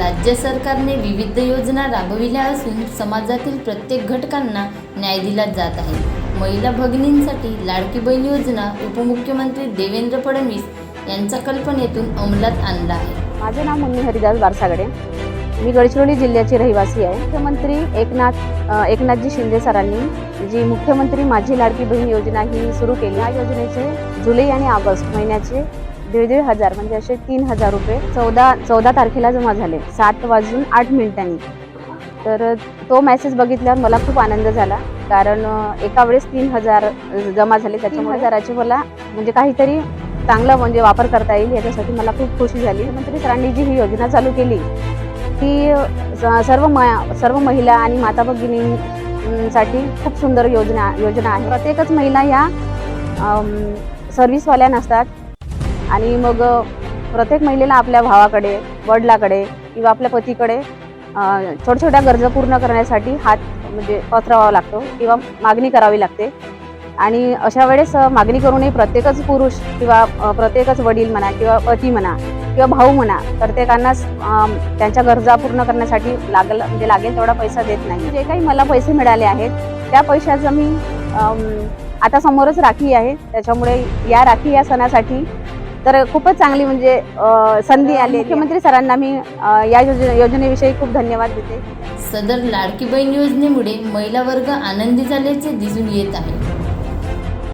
राज्य सरकारने विविध योजना राबविल्या असून समाजातील प्रत्येक घटकांना न्याय दिला जात आहे. महिला भगिनींसाठी लाडकी बहीण योजना उपमुख्यमंत्री देवेंद्र फडणवीस यांच्या कल्पनेतून अंमलात आणला आहे. माझे नाव मुन्नी हरिदास बारसागडे. मी गडचिरोली जिल्ह्याची रहिवासी आहे. मुख्यमंत्री एकनाथ एकनाथजी शिंदे सरांनी जी मुख्यमंत्री माझी लाडकी बहीण योजना ही सुरू केली या योजनेचे जुलै आणि ऑगस्ट महिन्याचे दीड दीड हजार म्हणजे असे तीन हजार रुपये चौदा चौदा तारखेला जमा झाले. सात वाजून आठ मिनिटांनी. तर तो मेसेज बघितल्यावर मला खूप आनंद झाला. कारण एका वेळेस तीन हजार जमा झाले. त्याच्यामुळे हजाराचे मला म्हणजे काहीतरी चांगला म्हणजे वापर करता येईल. याच्यासाठी मला खूप खुशी झाली. मंत्री सरांनी जी ही योजना चालू केली ती सर्व म सर्व महिला आणि माता भगिनींसाठी खूप सुंदर योजना योजना आहे. प्रत्येकच महिला ह्या सर्व्हिसवाल्या नसतात. आणि मग प्रत्येक महिलेला आपल्या भावाकडे वडिलाकडे किंवा आपल्या पतीकडे छोट्या छोट्या गरजा पूर्ण करण्यासाठी हात म्हणजे पसरावा लागतो किंवा मागणी करावी लागते. आणि अशा वेळेस मागणी करूनही प्रत्येकच पुरुष किंवा प्रत्येकच वडील म्हणा किंवा पती म्हणा किंवा भाऊ म्हणा प्रत्येकांनाच त्यांच्या गरजा पूर्ण करण्यासाठी लागल म्हणजे लागेल तेवढा पैसा देत नाही. जे काही मला पैसे मिळाले आहेत त्या पैशाचं मी आता समोरच राखी आहे. त्याच्यामुळे या राखी या सणासाठी तर खूपच चांगली म्हणजे संधी आली. मुख्यमंत्री सरांना मी या योजने योजनेविषयी खूप धन्यवाद देते. सदर लाडकी बहीण योजनेमुळे महिला वर्ग आनंदी झाल्याचे दिसून येत आहे.